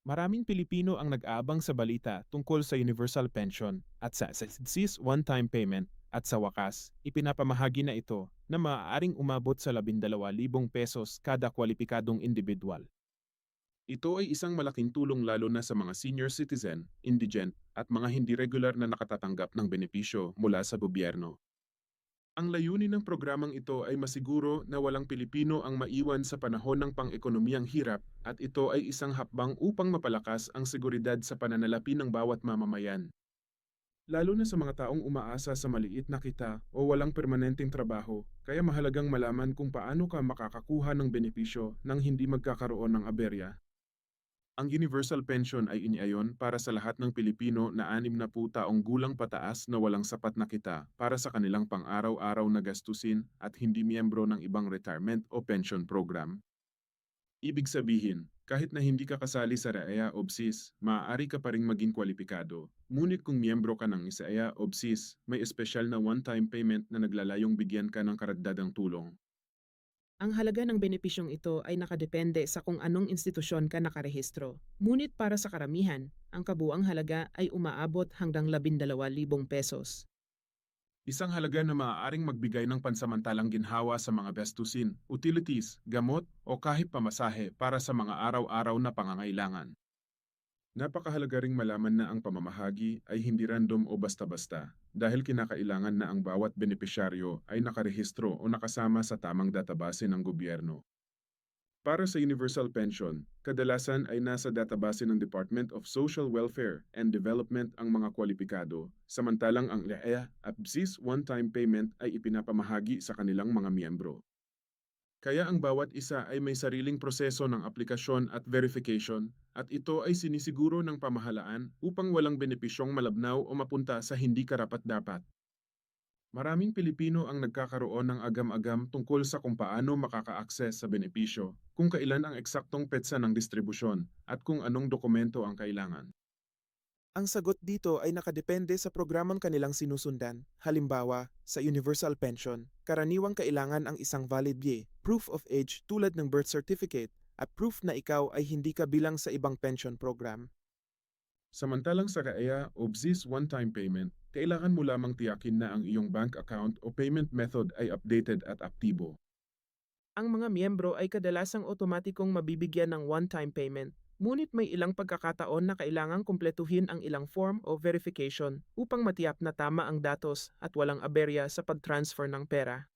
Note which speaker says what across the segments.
Speaker 1: Maraming Pilipino ang nag-aabang sa balita tungkol sa universal pension at sa SSC's one-time payment at sa wakas, ipinapamahagi na ito na maaaring umabot sa 12,000 pesos kada kwalipikadong individual. Ito ay isang malaking tulong lalo na sa mga senior citizen, indigent at mga hindi regular na nakatatanggap ng benepisyo mula sa gobyerno. Ang layunin ng programang ito ay masiguro na walang Pilipino ang maiwan sa panahon ng pang-ekonomiyang hirap at ito ay isang hakbang upang mapalakas ang seguridad sa pananalapi ng bawat mamamayan. Lalo na sa mga taong umaasa sa maliit na kita o walang permanenteng trabaho, kaya mahalagang malaman kung paano ka makakakuha ng benepisyo nang hindi magkakaroon ng aberya. Ang universal pension ay iniayon para sa lahat ng Pilipino na anim na po taong gulang pataas na walang sapat na kita para sa kanilang pang-araw-araw na gastusin at hindi miyembro ng ibang retirement o pension program. Ibig sabihin, kahit na hindi ka kasali sa RAEA o BSIS, maaari ka pa ring maging kwalipikado. Ngunit kung miyembro ka ng ISAEA o BSIS, may espesyal na one-time payment na naglalayong bigyan ka ng karagdagang tulong.
Speaker 2: Ang halaga ng benepisyong ito ay nakadepende sa kung anong institusyon ka nakarehistro. Ngunit para sa karamihan, ang kabuang halaga ay umaabot hanggang 12,000 pesos.
Speaker 1: Isang halaga na maaaring magbigay ng pansamantalang ginhawa sa mga gastusin, utilities, gamot o kahit pamasahe para sa mga araw-araw na pangangailangan. Napakahalaga ring malaman na ang pamamahagi ay hindi random o basta-basta dahil kinakailangan na ang bawat benepisyaryo ay nakarehistro o nakasama sa tamang database ng gobyerno. Para sa universal pension, kadalasan ay nasa database ng Department of Social Welfare and Development ang mga kwalipikado, samantalang ang LEA at BSIS one-time payment ay ipinapamahagi sa kanilang mga miyembro. Kaya ang bawat isa ay may sariling proseso ng aplikasyon at verification at ito ay sinisiguro ng pamahalaan upang walang benepisyong malabnaw o mapunta sa hindi karapat-dapat. Maraming Pilipino ang nagkakaroon ng agam-agam tungkol sa kung paano makaka-access sa benepisyo, kung kailan ang eksaktong petsa ng distribusyon, at kung anong dokumento ang kailangan.
Speaker 3: Ang sagot dito ay nakadepende sa programang kanilang sinusundan. Halimbawa, sa universal pension, karaniwang kailangan ang isang valid YE, proof of age tulad ng birth certificate, at proof na ikaw ay hindi kabilang sa ibang pension program.
Speaker 1: Samantalang sa KAEA o BSIS one-time payment, kailangan mo lamang tiyakin na ang iyong bank account o payment method ay updated at aktibo.
Speaker 2: Ang mga miyembro ay kadalasang otomatikong mabibigyan ng one-time payment, ngunit may ilang pagkakataon na kailangang kumpletuhin ang ilang form o verification upang matiyak na tama ang datos at walang aberya sa pag-transfer ng pera.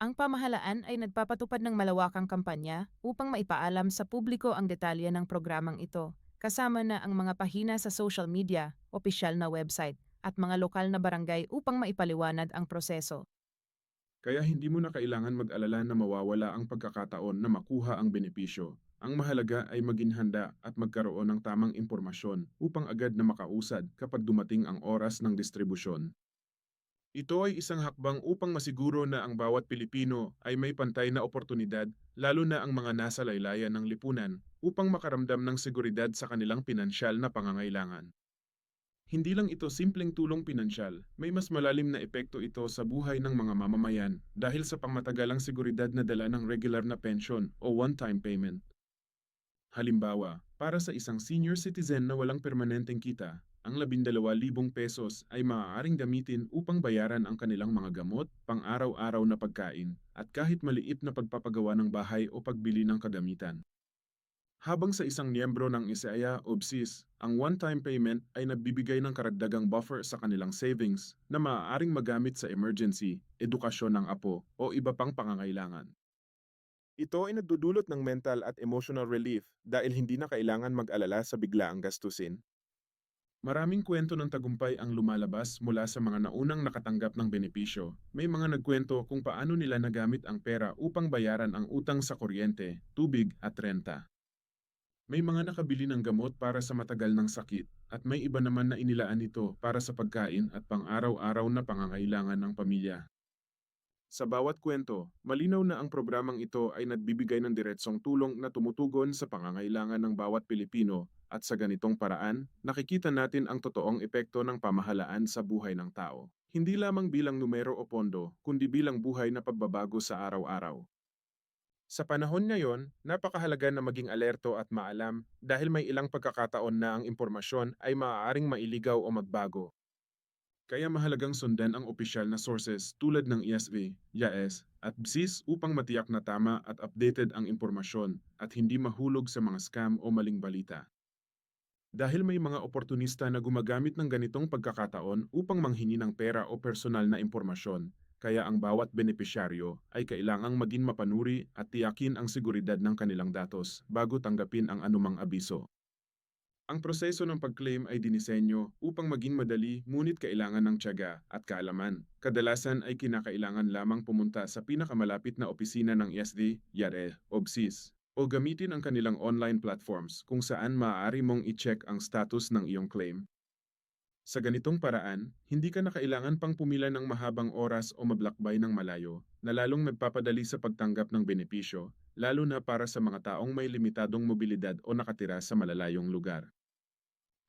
Speaker 4: Ang pamahalaan ay nagpapatupad ng malawakang kampanya upang maipaalam sa publiko ang detalye ng programang ito, kasama na ang mga pahina sa social media, opisyal na website, at mga lokal na barangay upang maipaliwanag ang proseso.
Speaker 1: Kaya hindi mo na kailangan mag-alala na mawawala ang pagkakataon na makuha ang benepisyo. Ang mahalaga ay maging handa at magkaroon ng tamang impormasyon upang agad na makausad kapag dumating ang oras ng distribusyon. Ito ay isang hakbang upang masiguro na ang bawat Pilipino ay may pantay na oportunidad, lalo na ang mga nasa laylayan ng lipunan, upang makaramdam ng seguridad sa kanilang pinansyal na pangangailangan. Hindi lang ito simpleng tulong pinansyal, may mas malalim na epekto ito sa buhay ng mga mamamayan dahil sa pangmatagalang seguridad na dala ng regular na pension o one-time payment. Halimbawa, para sa isang senior citizen na walang permanenteng kita, ang 12,000 pesos ay maaaring gamitin upang bayaran ang kanilang mga gamot, pang-araw-araw na pagkain, at kahit maliit na pagpapagawa ng bahay o pagbili ng kagamitan. Habang sa isang miyembro ng ISAIA o BSIS, ang one-time payment ay nagbibigay ng karagdagang buffer sa kanilang savings na maaaring magamit sa emergency, edukasyon ng apo o iba pang pangangailangan. Ito ay nagdudulot ng mental at emotional relief dahil hindi na kailangan mag-alala sa biglaang gastusin. Maraming kwento ng tagumpay ang lumalabas mula sa mga naunang nakatanggap ng benepisyo. May mga nagkwento kung paano nila nagamit ang pera upang bayaran ang utang sa kuryente, tubig at renta. May mga nakabili ng gamot para sa matagal ng sakit at may iba naman na inilaan ito para sa pagkain at pang-araw-araw na pangangailangan ng pamilya. Sa bawat kwento, malinaw na ang programang ito ay nagbibigay ng diretsong tulong na tumutugon sa pangangailangan ng bawat Pilipino at sa ganitong paraan, nakikita natin ang totoong epekto ng pamahalaan sa buhay ng tao. Hindi lamang bilang numero o pondo, kundi bilang buhay na pagbabago sa araw-araw. Sa panahon ngayon, napakahalaga na maging alerto at maalam dahil may ilang pagkakataon na ang impormasyon ay maaaring mailigaw o magbago. Kaya mahalagang sundan ang opisyal na sources tulad ng ESV, YAS at BSIS upang matiyak na tama at updated ang impormasyon at hindi mahulog sa mga scam o maling balita. Dahil may mga oportunista na gumagamit ng ganitong pagkakataon upang manghingi ng pera o personal na impormasyon, kaya ang bawat benepisyaryo ay kailangang maging mapanuri at tiyakin ang seguridad ng kanilang datos bago tanggapin ang anumang abiso. Ang proseso ng pag-claim ay dinisenyo upang maging madali ngunit kailangan ng tiyaga at kaalaman. Kadalasan ay kinakailangan lamang pumunta sa pinakamalapit na opisina ng ESD, YARE o BSIS o gamitin ang kanilang online platforms kung saan maaari mong i-check ang status ng iyong claim. Sa ganitong paraan, hindi ka na kailangan pang pumila ng mahabang oras o mablakbay ng malayo na lalong nagpapadali sa pagtanggap ng benepisyo, lalo na para sa mga taong may limitadong mobilidad o nakatira sa malalayong lugar.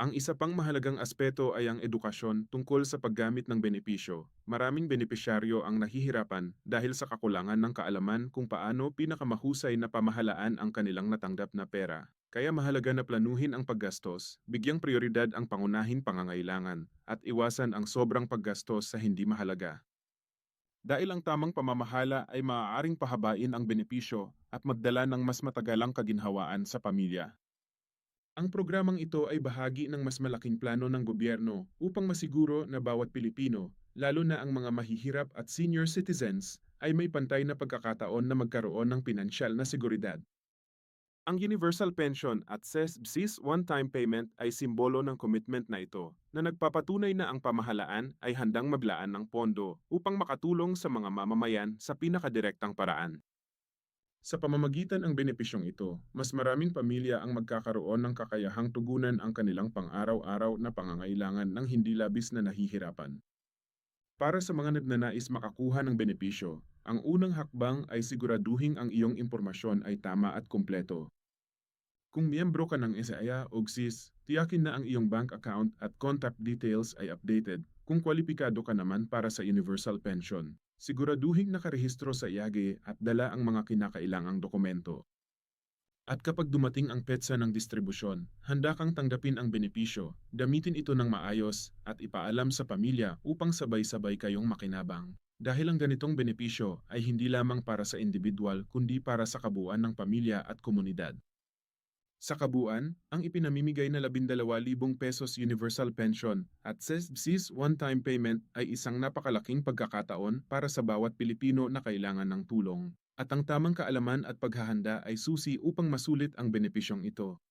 Speaker 1: Ang isa pang mahalagang aspeto ay ang edukasyon tungkol sa paggamit ng benepisyo. Maraming benepisyaryo ang nahihirapan dahil sa kakulangan ng kaalaman kung paano pinakamahusay na pamahalaan ang kanilang natanggap na pera. Kaya mahalaga na planuhin ang paggastos, bigyang prioridad ang pangunahing pangangailangan, at iwasan ang sobrang paggastos sa hindi mahalaga. Dahil ang tamang pamamahala ay maaaring pahabain ang benepisyo at magdala ng mas matagalang kaginhawaan sa pamilya. Ang programang ito ay bahagi ng mas malaking plano ng gobyerno upang masiguro na bawat Pilipino, lalo na ang mga mahihirap at senior citizens, ay may pantay na pagkakataon na magkaroon ng pinansyal na seguridad. Ang Universal Pension at SES one-time payment ay simbolo ng commitment na ito na nagpapatunay na ang pamahalaan ay handang maglaan ng pondo upang makatulong sa mga mamamayan sa pinakadirektang paraan. Sa pamamagitan ng benepisyong ito, mas maraming pamilya ang magkakaroon ng kakayahang tugunan ang kanilang pang-araw-araw na pangangailangan ng hindi labis na nahihirapan. Para sa mga nagnanais makakuha ng benepisyo, ang unang hakbang ay siguraduhin ang iyong impormasyon ay tama at kumpleto. Kung miyembro ka ng SIA o GSIS, tiyakin na ang iyong bank account at contact details ay updated kung kwalipikado ka naman para sa universal pension. Siguraduhin nakarehistro sa IAGE at dala ang mga kinakailangang dokumento. At kapag dumating ang petsa ng distribusyon, handa kang tanggapin ang benepisyo, gamitin ito ng maayos at ipaalam sa pamilya upang sabay-sabay kayong makinabang. Dahil ang ganitong benepisyo ay hindi lamang para sa individual kundi para sa kabuuan ng pamilya at komunidad. Sa kabuuan, ang ipinamimigay na 12,000 pesos universal pension at SES one-time payment ay isang napakalaking pagkakataon para sa bawat Pilipino na kailangan ng tulong. At ang tamang kaalaman at paghahanda ay susi upang masulit ang benepisyong ito.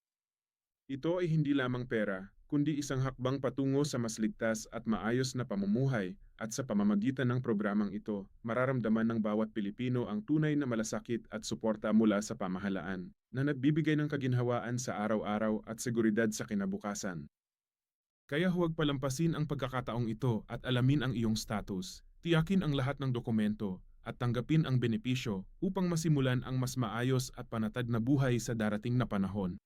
Speaker 1: Ito ay hindi lamang pera, kundi isang hakbang patungo sa mas ligtas at maayos na pamumuhay at sa pamamagitan ng programang ito, mararamdaman ng bawat Pilipino ang tunay na malasakit at suporta mula sa pamahalaan na nagbibigay ng kaginhawaan sa araw-araw at seguridad sa kinabukasan. Kaya huwag palampasin ang pagkakataong ito at alamin ang iyong status. Tiyakin ang lahat ng dokumento at tanggapin ang benepisyo upang masimulan ang mas maayos at panatag na buhay sa darating na panahon.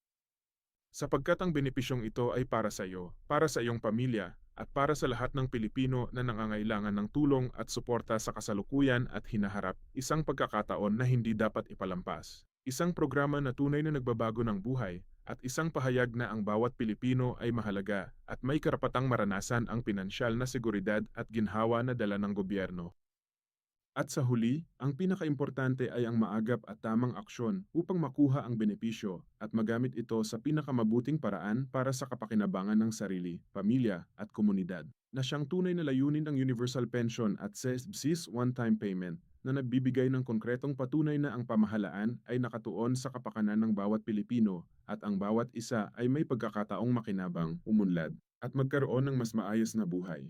Speaker 1: Sapagkat ang benepisyong ito ay para sa iyo, para sa iyong pamilya, at para sa lahat ng Pilipino na nangangailangan ng tulong at suporta sa kasalukuyan at hinaharap, isang pagkakataon na hindi dapat ipalampas. Isang programa na tunay na nagbabago ng buhay at isang pahayag na ang bawat Pilipino ay mahalaga at may karapatang maranasan ang pinansyal na seguridad at ginhawa na dala ng gobyerno. At sa huli, ang pinakaimportante ay ang maagap at tamang aksyon upang makuha ang benepisyo at magamit ito sa pinakamabuting paraan para sa kapakinabangan ng sarili, pamilya at komunidad. Na siyang tunay na layunin ng Universal Pension at SES one-time payment na nagbibigay ng konkretong patunay na ang pamahalaan ay nakatuon sa kapakanan ng bawat Pilipino at ang bawat isa ay may pagkakataong makinabang, umunlad, at magkaroon ng mas maayos na buhay.